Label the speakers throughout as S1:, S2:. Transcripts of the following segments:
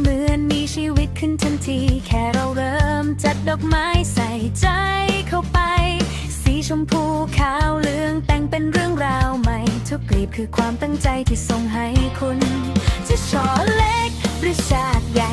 S1: เหมือนมีชีวิตขึ้นทันที แค่เราเริ่มจัดดอกไม้ใส่ใจเข้าไป สีชมพูขาวเหลืองแต่งเป็นเรื่องราวใหม่ ทุกกลีบคือความตั้งใจที่ส่งให้คุณ จะช่อเล็กหรือชาติใหญ่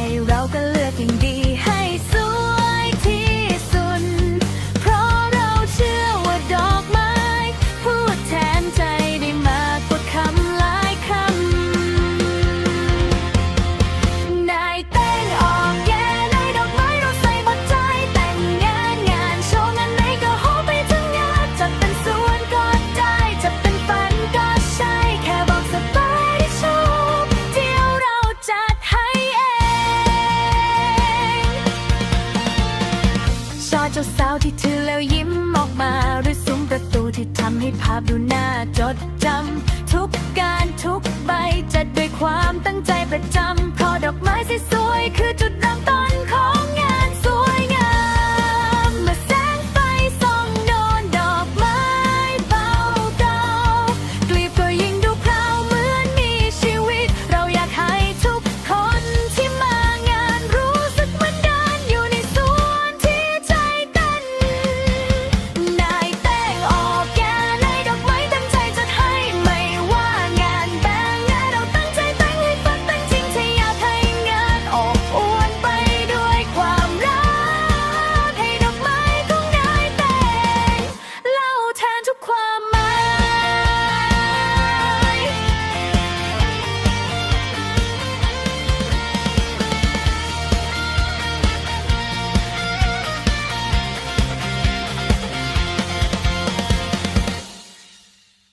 S1: เจ้าสาวที่ถือแล้วยิ้มออกมาหรือซุ้มประตูที่ทำให้ภาพดูน่าจดจำทุกการทุกใบจัดด้วยความตั้งใจประจำเพราะดอกไม้สวยๆคือจุดเริ่มต้น